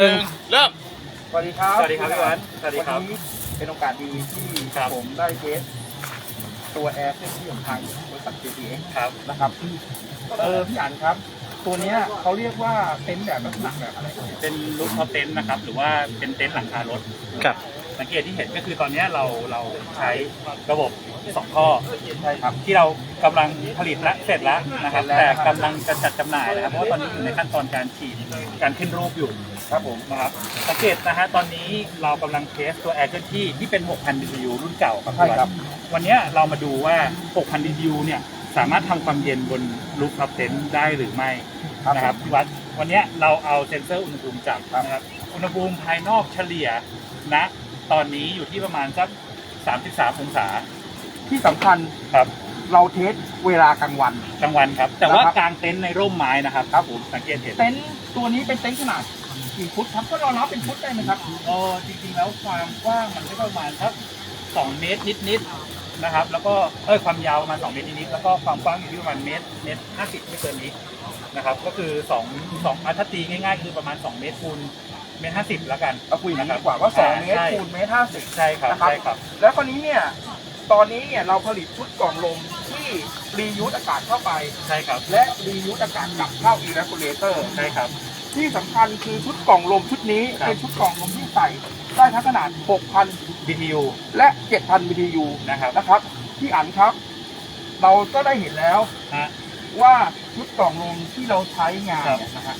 หนึ่งเริ่ม สวัสดีครับสวัสดีครับพี่วันสวัสดีครับ นนี้เป็นโอกาสดีที่ครับ ผมได้เทสตัวแอร์เครื่องที่ของทางบริษัท JTX ครับ นะครับเออพี่อันครับ ตัวเนี้ยเขาเรียกว่าเต็นท์แบบลักษณะแบบอะไรเอ่ยเป็นรูปท็อปเต็นท์นะครับ หรือว่าเป็นเต็นท์หลังคารถ ครับ สังเกตที่เห็นก็คือตอนนี้เราเราใช้ระบบสองท่อใช่ครับ ที่เรากำลังผลิตและเสร็จแล้วนะครับเสร็จแล้วแต่นะครับกำลังจะจัดจำหน่ายนะครับ เพราะว่าตอนนี้อยู่ในขั้นตอนการฉีดการขึ้นรูปอยู่ ครับผมนะครับสังเกตนะฮะตอนนี้เรากำลังเทสตัวแอร์เคลื่อนที่ที่เป็น 6,000 BTU รุ่นเก่าครับใช่ครับ วันนี้เรามาดูว่า 6,000 BTU เนี่ยสามารถทำความเย็นบนรูปท็อปเต็นท์ได้หรือไม่นะครับพี่วัดวันเนี้ยเราเอาเซ็นเซอร์อุณหภูมิจับนะครับอุณหภูมิภายนอกเฉลี่ยณตอนนี้อยู่ที่ประมาณสัก 33 องศาที่สำคัญครับเราเทสเวลากลางวัน กลางวันครับ แต่ว่านะครับ กลางเต็นท์ในร่มไม้นะครับครับผมสังเกตเห็น เต็นท์ตัวนี้เป็นเต็นท์ขนาด กี่ฟุตครับก็เรานับเป็นฟุตได้ไหมครับเออจริงๆแล้วความกว้างมันก็ประมาณสัก2เมตรนิดๆนะครับ แล้วก็เอ้ยความยาวประมาณ2เมตรนิดๆแล้วก็ความกว้างอยู่ที่ประมาณเมตรเมตร50ไม่เกินนี้นะครับก็คือ2 2อะถ้าตีง่ายๆ คือประมาณ2เมตรคูณเมตร50แล้วกันเอาคุยอย่างนี้นะครับดีกว่าว่า2เมตรใช่คูณเมตรห้าสิบใช่ครับนะครับใช่ครับ แล้วคราวนี้เนี่ยตอนนี้เนี่ยเราผลิตชุดกล่องลม ที่รียูสอากาศเข้าไป ใช่ครับ และรียูสอากาศกลับเข้าอีแรคูลเลเตอร์ ใช่ครับ ที่สำคัญคือชุดกล่องลมชุดนี้ครับ เป็นชุดกล่องลมที่ใส่ได้ทั้งขนาด 6,000 BTU และ 7,000 BTU นะครับนะครับที่อันครับ เราก็ได้เห็นแล้ว ฮะ ว่าชุดกล่องลมที่เราใช้งานครับเนี่ยนะฮะ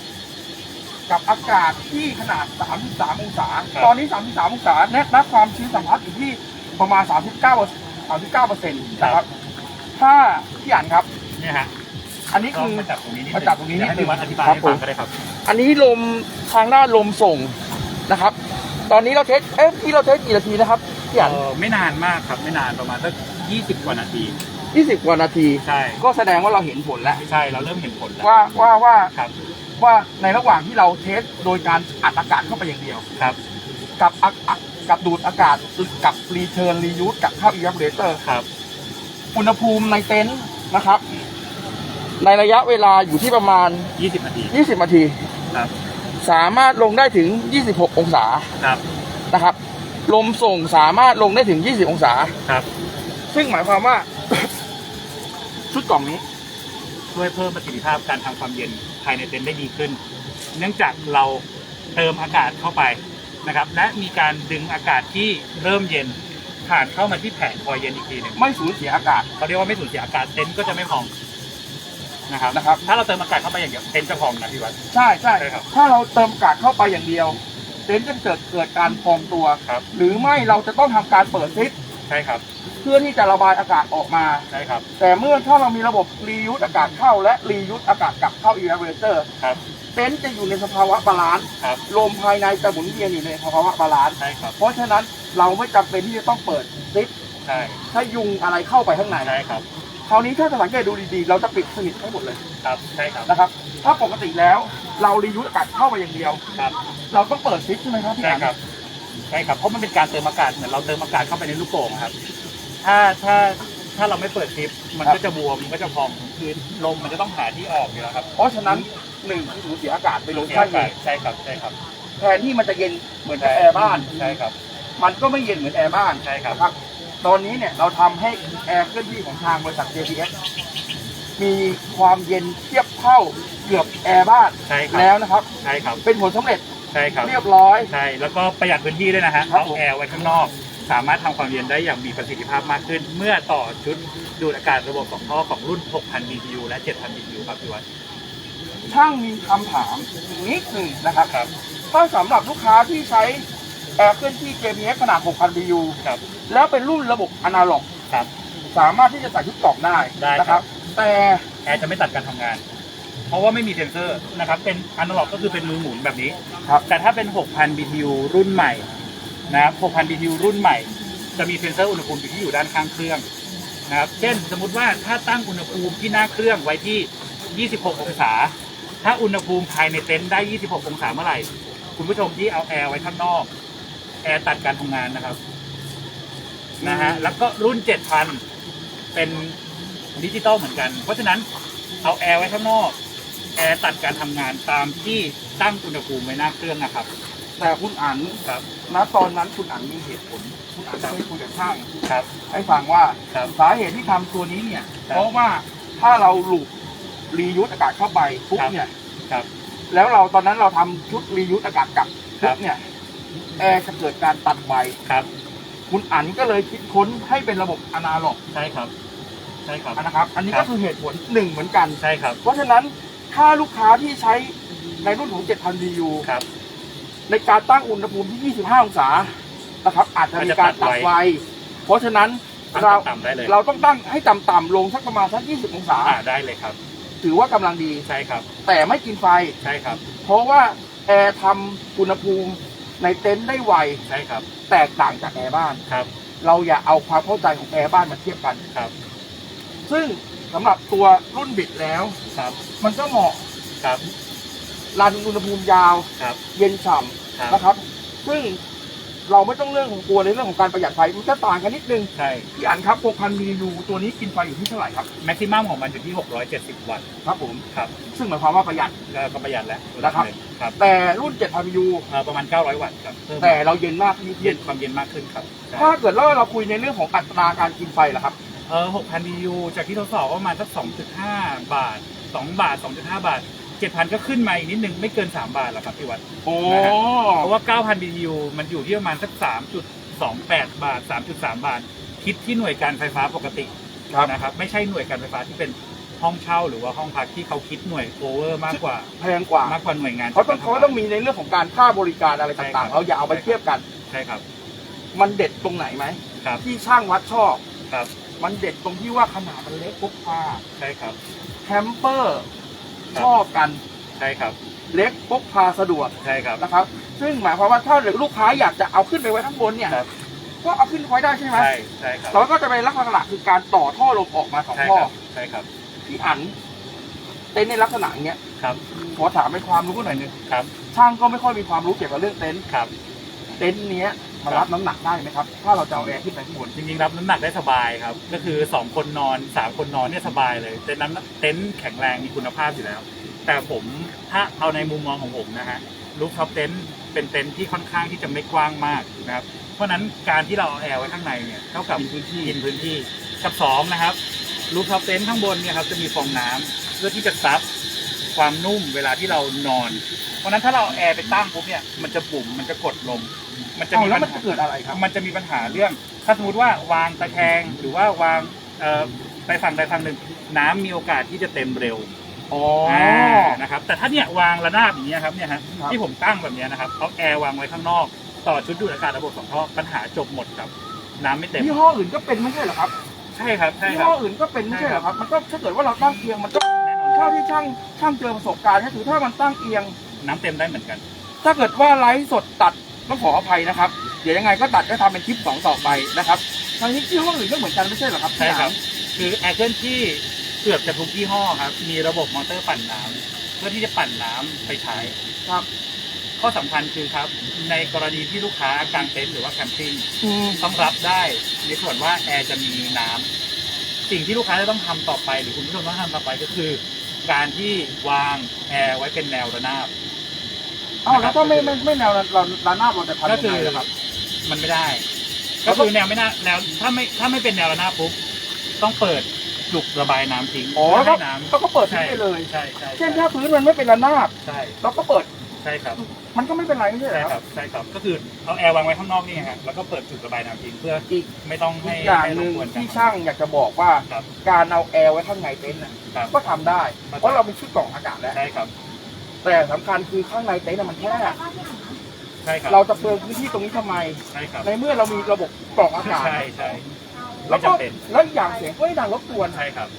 กับอากาศที่ขนาด 33 องศา ครับ ตอนนี้ 33 องศาแนะนับความชื้นสัมผัสอยู่ที่ประมาณ 39 39เปอร์เซ็นต์นะครับ ถ้าพี่อันครับ เนี่ยฮะอันนี้ก็คือ มาจับตรงนี้นิดมาจับตรงนี้นิดนึงเดี๋ยวให้พี่วัดอธิบายครับให้ผฟัมงก็ได้ครับ อันนี้ลมทางด้านลมส่งนะครับ ตอนนี้เราเทสเอ๊ะที่เราเทสกี่นาทีนะครับพี่อันเออไม่นานมากครับ ไม่นานประมาณสัก20กว่านาที 20 กว่านาที ใช่ ก็แสดงว่าเราเห็นผลแล้วใช่เราเริ่มเห็นผลแล้วว่าว่าว่าครับ ว่าในระหว่างที่เราเทสโดยการอัดอากาศเข้าไปอย่างเดียว ครับ กับอากาศกับดูดอากาศกับรีเทิร์นรียูสกับเข้าอีแวปเรเตอร์ ครับ อุณหภูมิในเต็นท์นะครับ ในระยะเวลาอยู่ที่ประมาณ 20นาที 20นาที ครับ สามารถลงได้ถึง 26 องศาครับนะครับ ลมส่งสามารถลงได้ถึง 20 องศา ครับซึ่งหมายความว่า ชุดกล่องนี้ ช่วยเพิ่มประสิทธิภาพการทำความเย็นภายในเต็นท์ได้ดีขึ้น เนื่องจากเราเติมอากาศเข้าไปนะครับ และมีการดึงอากาศที่เริ่มเย็น ผ่านเข้ามาที่แผงคอยเย็นอีกทีหนึ่งไม่สูญเสียอากาศ เขาเรียกว่าไม่สูญเสียอากาศเต็นท์ก็จะไม่พองนะครับนะครับ ถ้าเราเติมอากาศเข้าไปอย่างเดียวเต็นท์จะพองนะพี่วัด ใช่ใช่ใช่ครับถ้าเราเติมอากาศเข้าไปอย่างเดียวเต็นท์จะเกิดเกิดการพองตัว ครับ หรือไม่เราจะต้องทำการเปิดซิปใช่ครับเพื่อที่จะระบายอากาศออกมา ใช่ครับแต่เมื่อถ้าเรามีระบบรียูสอากาศเข้าและรียูสอากาศกลับเข้าอีแวเรเตอร์ ครับ เต็นท์จะอยู่ในสภาวะบาลานซ์ครับ ลมภายในจะหมุนเวียนอยู่ในภาวะบาลานซ์ใช่ครับ เพราะฉะนั้นเราไม่จำเป็นที่จะต้องเปิดซิปใช่ ถ้ายุงอะไรเข้าไปข้างในใช่ครับ คราวนี้ถ้าจะสังเกตดูดีๆ เราจะปิดสนิทให้หมดเลยครับ ใช่ครับ นะครับ ถ้าปกติแล้วเรารียูสอากาศเข้าไปอย่างเดียว ครับ เราต้องเปิดซิปใช่ไหมครับพี่ใช่อันครับ ใช่ครับ เพราะมันเป็นการเติมอากาศเหมือนเราเติมอากาศเข้าไปในลูกโป่งอะครับ ถ้าถ้าถ้าเราไม่เปิดซิปมันก็จะบวมมันก็จะพองคือลมมันจะต้องหาที่ออกอยู่แล้วครับ เพราะฉะนั้น หนึ่งคือสูญเสียอากาศไปลงเสียท่านอาเลกาศยใช่ครับใช่ครับ แทนที่มันจะเย็นเหมือนกับแอร์บ้านใช่ครับ มันก็ไม่เย็นเหมือนแอร์บ้านใช่ครับนะครับตอนนี้เนี่ยเราทำให้แอร์เคลื่อนที่ของทางบริษัท JPS มีความเย็นเทียบเท่าเกือบแอร์บ้านใช่ครับแล้วนะครับใช่ครับเป็นผลสำเร็จใช่ครับเรียบร้อยใช่แล้วก็ประหยัดพื้นที่ด้วยนะฮะครับเอาผมแอร์ไว้ข้างนอก สามารถทำความเย็นได้อย่างมีประสิทธิภาพมากขึ้น เมื่อต่อชุดดูดอากาศระบบสองท่อของรุ่น 6,000 BTU และ 7,000 BTU ครับพี่วัด ช่างมีคำถามอีกนิดหนึ่งนะครับครับ ถ้าสำหรับลูกค้าที่ใช้แอร์เคลื่อนที่ JPS ขนาด 6,000 BU ครับแล้วเป็นรุ่นระบบอนาล็อก ครับ สามารถที่จะใส่ชุดกล่องได้ได้นะคครัรับบแต่แอร์จะไม่ตัดการทำงาน เพราะว่าไม่มีเซ็นเซอร์นะครับ เป็นอนาล็อกก็คือเป็นมือหมุนแบบนี้ ครับ แต่ถ้าเป็น 6,000 BTU รุ่นใหม่นะครับ 6,000 BTU รุ่นใหม่ จะมีเซ็นเซอร์อุณหภูมิอยู่ที่อยู่ด้านข้างเครื่องนะครับ เช่น สมมุติว่าถ้าตั้งอุณหภูมิที่หน้าเครื่องไว้ที่ 26 องศา ถ้าอุณหภูมิภายในเต็นท์ได้ 26 องศาเมื่อไหร่ คุณผู้ชมที่เอาแอร์ไว้ข้างนอก แอร์ตัดการทำงานนะครับนะฮะแล้วก็รุ่น 7,000 เป็นดิจิตอลเหมือนกัน เพราะฉะนั้นเอาแอร์ไว้ข้างนอก แอร์ตัดการทำงานตามที่ตั้งอุณหภูมิไว้หน้าเครื่องนะครับ แต่คุณอันครับ ณตอนนั้นคุณอันมีเหตุผล คุณอันได้คุยกับช่างครับ ให้ฟังว่าครับ สาเหตุที่ทำตัวนี้เนี่ย ครับ เพราะว่าถ้าเราหลุด รียูสอากาศเข้าไปปุ๊บครับเนี่ยครับ แล้วเราตอนนั้นเราทำชุดรียูสอากาศกลับครัปุ๊บบเนี่ยแอร์จะเกิดการตัดไฟครับ คุณอันก็เลยคิดค้นให้เป็นระบบอนาล็อกใช่ครับใช่ครับนะครับ อันนี้ครัก็บคือเหตุผลหนึ่งเหมือนกันใช่ครับ เพราะฉะนั้นถ้าลูกค้าที่ใช้ในรุ่นของ 7,000 BU ครับ ในการตั้งอุณหภูมิที่ 25 องศานะครับอาจจะมีการตัดไฟเพราะฉะนั้นตั้งเราต่ำๆได้เลยเราต้องตั้งให้ต่ำๆลงสักประมาณสัก 20 องศาอ่าได้เลยครับ ถือว่ากำลังดี ใช่ครับ แต่ไม่กินไฟ ใช่ครับ เพราะว่าแอร์ทำอุณหภูมิในเต็นท์ได้ไว ใช่ครับ แตกต่างจากแอร์บ้าน ครับ เราอย่าเอาความเข้าใจของแอร์บ้านมาเทียบกัน ครับ ซึ่งสำหรับตัวรุ่นบิดแล้ว ครับ มันก็เหมาะครับรันอุณหภูมิยาว ครับ เย็นฉ่ครับำนะครับ ซึ่ง เราไม่ต้องเรื่องของกลัวในเรื่องของการประหยัดไฟมันจะต่างกันนิดนึงใช่พี่อันครับ6,000มิลลิยูตัวนี้กินไฟอยู่ที่เท่าไหร่ครับแม็กซิมัมของมันอยู่ที่ 670 วัตต์ครับผมครับซึ่งหมายความว่าประหยัดก็ประหยัดแล้วนะครับครับ แต่รุ่น7,000มิลลิยูเอ่อประมาณ 900 วัตต์ครับเพิ่มแต่เราเย็นมากที่เย็เย็นนความเย็นมากขึ้นครับใช่ถ้าเกิดเราเราคุยในเรื่องของอัตราการกินไฟล่ะครับเออ6,000 BU จากที่ทดสอบก็ประมาณสัก2.5 บาท 2 บาท 2.5 บาท 7,000ก็ขึ้นมาอีกนิดนึงไม่เกิน3บาทหรอกครับพี่วัด โอ้ นะฮะ เพราะว่า 9,000 BTU มันอยู่ที่ประมาณสัก 3.28 บาท 3.3 บาท คิดที่หน่วยการไฟฟ้าปกติครับ นะครับ ไม่ใช่หน่วยการไฟฟ้าที่เป็นห้องเช่าหรือว่าห้องพักที่เขาคิดหน่วยโอเวอร์มากกว่าแพงกว่ามากกว่าหน่วยงานเขาต้องเขาต้องมีในเรื่องของการค่าบริการอะไรใช่ครัต่างบๆเราอย่าเอาไปเทียบกัน ใช่ครับ มันเด็ดตรงไหนไหมครับ ที่ช่างวัดชอบ ครับ มันเด็ดตรงที่ว่าขนาดมันเล็กพกพาใช่ครับ แคมเปอร์ครับ ชอบกันใช่ครับ เล็กพกพาสะดวกใช่ครับนะครับ ซึ่งหมายความว่าถ้าลูกค้าอยากจะเอาขึ้นไปไว้ข้างบนเนี่ยครับ ก็เอาขึ้นไว้ได้ใช่ไหมใช่ใช่ครับเราก็จะเป็นลักษณะคือการต่อท่อลมออกมาสองใช่ท่อครับใช่ครับที่อันเต็นท์ในลักษณะอย่างเงี้ยครับขอถามเป็นความรู้หน่อยหนึงครับช่างก็ไม่ค่อยมีความรู้เกี่ยวกับเรื่องเต็นท์ครับเต็นท์เนี้ย มันรับน้ำหนักได้ไหมครับ ถ้าเราจะเอาแอร์ขึ้นไปข้างบนจริงๆรับน้ำหนักได้สบายครับ ก็คือ2คนนอน3คนนอนเนี่ยสบายเลยเต็นท์น้ำเต็นท์แข็งแรงมีคุณภาพอยู่แล้ว แต่ผมถ้าเอาในมุมมองของผมนะฮะลูกท็อปเต็นท์เป็นเต็นท์ที่ค่อนข้างที่จะไม่กว้างมากนะครับ เพราะฉะนั้นการที่เราเอาแอร์ไว้ข้างในเนี่ยเท่ากับกินพื้นที่กินพื้นที่กับสองนะครับลูกท็อปเต็นท์ข้างบนเนี่ยครับจะมีฟองน้ำเพื่อที่จะซับความนุ่มเวลาที่เรานอน เพราะฉะนั้นถ้าเราเอาแอร์ไปตั้งปุ๊บเนี่ยมันจะบุ๋มมันจะกดลม มันจะเอามีแล้วปัญมันหาจะเกิดอะไรครับ มันจะมีปัญหาเรื่อง ถ้าสมมติว่าวางตะแคงหรือว่าวางเอ่อไปฝั่งใดฝั่งหนึ่ง น้ำมีโอกาสที่จะเต็มเร็วอ๋ออ่านะครับ แต่ถ้าเนี่ยวางระนาบอย่างเงี้ยครับเนี่ยฮะครับ ที่ผมตั้งแบบเนี้ยนะครับเอาแอร์วางไว้ข้างนอก ต่อชุดดูดอากาศระบบสองท่อปัญหาจบหมดครับ น้ำไม่เต็ม ยี่ห้ออื่นก็เป็นไม่ใช่เหรอครับใช่ครับ ใช่ยี่ครัห้บออื่นก็เป็นไม่ใช่เหรอครับ มันก็ถ้าเกิดว่าเราตั้งเอียงมันก็แน่นอนเท่าที่ช่างช่างเจอประสบการณ์ก็คือถ้ามันตั้งเอียง น้ำเต็มได้เหมือนกัน ถ้าเกิดว่าไลฟ์สดตัด ต้องขออภัยนะครับ เดี๋ยวยังไงก็ตัดก็ทำเป็นคลิปสองต่อไปนะครับทางนี้ยี่ห้ออื่นก็เหมือนกันไม่ใช่เหรอครับใช่ครับ คือแอร์เคลื่อนที่เกือบจะทุกยี่ห้อครับ มีระบบมอเตอร์ปั่นน้ำเพื่อที่จะปั่นน้ำไปใช้ครับ ข้อสำคัญคือครับ ในกรณีที่ลูกค้ากางเต็นท์หรือว่าแคมปิ้งอืมต้องรับได้ในส่วนว่าแอร์จะมีน้ำสิ่งที่ลูกค้าจะต้องทำต่อไป หรือคุณผู้ชมต้องทำต่อไปก็คือ การที่วางแอร์ไว้เป็นแนวระนาบ อ้าวแล้วถ้าไม่ไม่ไม่แนวเราเราหน้าเราจะทำก็ยังคืไงอล่ะครับ มันไม่ได้ ก็คือแนวไม่น่าแนวถ้าไม่ถ้าไม่เป็นแนวระนาบปุ๊บต้องเปิดจุกระบายน้ำทิ้งอ๋อเพื่แล้วก็ให้น้ำเราก็เปิดทิ้งไปเลย ใช่ใช่เช่นถ้าพื้นมันไม่เป็นระนาบใช่เราก็เปิดใช่ครับ มันก็ไม่เป็นไรไม่ใช่เหรใช่อคครัรับบใช่ครับก็คือเอาแอร์วางไว้ข้างนอกนี่ฮะแล้วก็เปิดจุดระบายน้ำทิ้งเพื่ออีกไม่ต้องอีให้กอย่างให้หรนึ่บงกวนกันที่ช่างอยากจะบอกว่า ครับการเอาแอร์ไว้ข้างในเต็นท์น่ะครับ ก็ทำได้ครับเพราะเรามีชุดกล่องอากาศแล้ว ใช่ครับ แต่สำคัญคือข้างในเต็นท์น่ะมันแคบใช่ครับเราจะเปลืองพื้นที่ตรงนี้ทำไม ใช่ครับในเมื่อเรามีระบบกล่องอากาศใช่ใช่แล้ไม่วก็จำเป็นแล้วอีกอย่างเสียงก็ไม่ดังรบกวน ใช่ครับ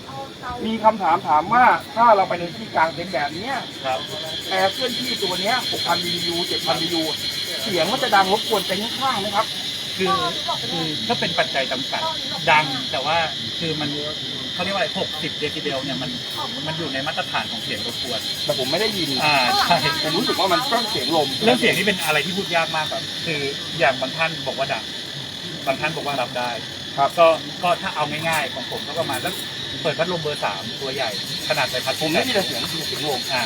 มีคำถามถามว่าถ้าเราไปในที่กลางเต็นท์แบบเนี้ยครับแอร์เคลื่อนที่ตัวเนี้ย6,000 BTU 7,000 BTU เสียงมันจะดังรบกวนเต็นท์ข้างๆไหมครับ คือคือก็เป็นปัจจัยจำกัดดังแต่ว่าคือมันเขาเรียกว่าอะไร60 เดซิเบลเนี่ยมันมันอยู่ในมาตรฐานของเสียงรบกวนแต่ผมไม่ได้ยิน อ่าใช่ผมรู้สึกว่ามันก็เสียงลมเรื่องเสียงนี่เป็นอะไรที่พูดยากมากครับคืออย่างบางท่านบอกว่าดังบางท่านบอกว่ารับได้ครับก็ก็ถ้าเอาง่ายๆของผมก็ประมาณสักเปิดพัดลมเบอร์สามตัวใหญ่ขนาดใบพัดผมไม่มีแต่เสียงคือเสียงลมอ่า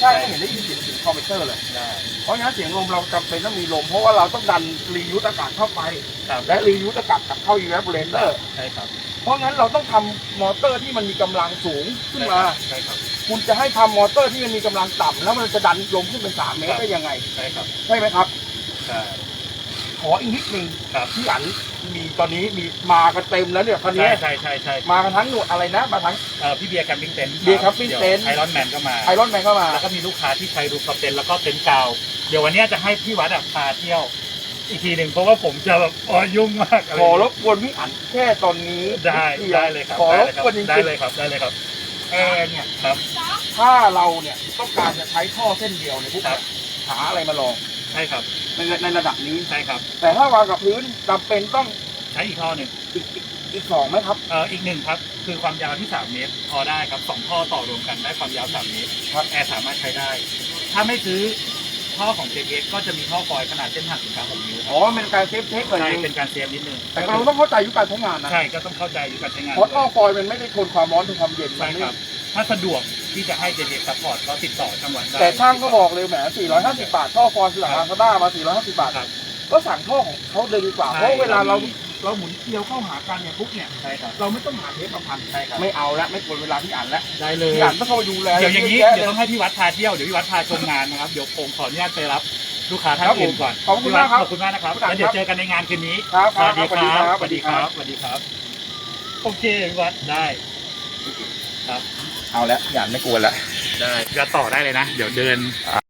ใช่ไม่เห็นได้ยินเสียงเสียงคอมเพรสเซอร์เลย ได้เพราะงั้นเสียงลมเราจำเป็นต้องมีลม เพราะว่าเราต้องดันรียูสอากาศเข้าไป ครับและรียูสอากาศกลับเข้า evaporator ใช่ครับเพราะงั้นเราต้องทำมอเตอร์ที่มันมีกำลังสูงขึ้นมา ใช่ครับ คุณจะให้ทำมอเตอร์ที่มันมีกำลังต่ำแล้วมันจะดันลมขึ้นเป็น3เมตรได้ยังไง ใช่ครับ ใช่ไหมครับ ใช่ ขออีกนิดนึงครับ พี่อัน มีตอนนี้มีมากันเต็มแล้วเนี่ยคันใช่นี้ใช่ใช่ใช่มากันทั้งหนวดอะไรนะมาทั้ง เอ่อพี่เบียร์แคมปิ้งเต็นท์เบียร์ camping tent ไอรอนแมนก็มา ไอรอนแมนเข้ามาแล้วก็มีลูกค้าที่ใช้รูปท็อปเต็นท์แล้วก็เต็นท์กาว เดี๋ยววันเนี้ยจะให้พี่วัดอะพาเที่ยว อีกทีหนึ่งเพราะว่าผมจะแบบอ๋อยุ่งมากะไขอรบกวนพี่อันแค่ตอนนี้ได้นิวได้เลยครับขอรบได้กวนจได้ริงเลยครับได้เลยครับๆแอร์เนี่ยครับถ้าเราเนี่ยต้องการจะใช้ท่อเส้นเดียวในพวกครับหาอะไรมาลองใช่ครับ ในในระดับนี้ ใช่ครับ แต่ถ้าวางกับพื้นจำเป็นต้องใช้อีกท่อหนึ่งอีกอีกอีกสองไหมครับ เอ่ออีกหนึ่งครับ คือความยาวที่ 3 เมตร พอได้ครับสองท่อต่อรวมกันได้ความยาว 3 เมตรครับแอร์สามารถใช้ได้ ถ้าไม่ซื้อท่อของ JX ก็จะมีท่อฟอยล์ขนาดเส้นผ่านศูนย์กลาง6นิ้วอ๋อมันเป็นการเซฟเทคหน่อยใช่นึงเป็นการเซฟนิดนึงแต่เราต้องเข้าใจยุคการใช้งานนะใช่ก็ต้องเข้าใจอยู่การใช้งานเพราะท่อฟอยล์มันไม่ได้ทนความร้อนทนความเย็นใช่ครับ ถ้าสะดวกที่จะให้ JX ซัพพอร์ตก็ติดต่อจังหวัดได้แต่ช่างก็บอกเลยแหม 450 บาทท่อฟอยล์คือหลังคาซาด้ามา 450 บาท ครับ ก็สั่งท่อของเขาเลยดีกว่าใช่เพราะเวลาเราเรามีเราหมุนเกลียวเข้าหากันเนี่ยปุ๊บเนี่ย ใช่ครับเราไม่ต้องหาเทปมาพัน ใช่ครับ ไม่เอาละไม่กดเวลาพี่อ่านละได้เลย พี่อ่านต้องเข้าไปดูแลเดี๋ยวอย่างนี้ะะเดี๋ยวต้องให้พี่วัดพาเที่ยว เดี๋ยวพี่วัดพาชมงานนะครับ เดี๋ยวผมขออนุญาตไปรับลูกค้าท่านครับผมอื่นก่อนขอบคุณพี่วัดมากครับ ขอบคุณมากนะครับขอบคุณครับ แล้วเดี๋ยวเจอกันในงานคืนนี้ ครับสวัสดีครับครับสวัสดีครับ สวัสดีครับ โอเคพี่วัดได้ ครับ เอาแล้วอย่านไม่กลัวละได้จะต่อได้เลยนะ เดี๋ยวเดิน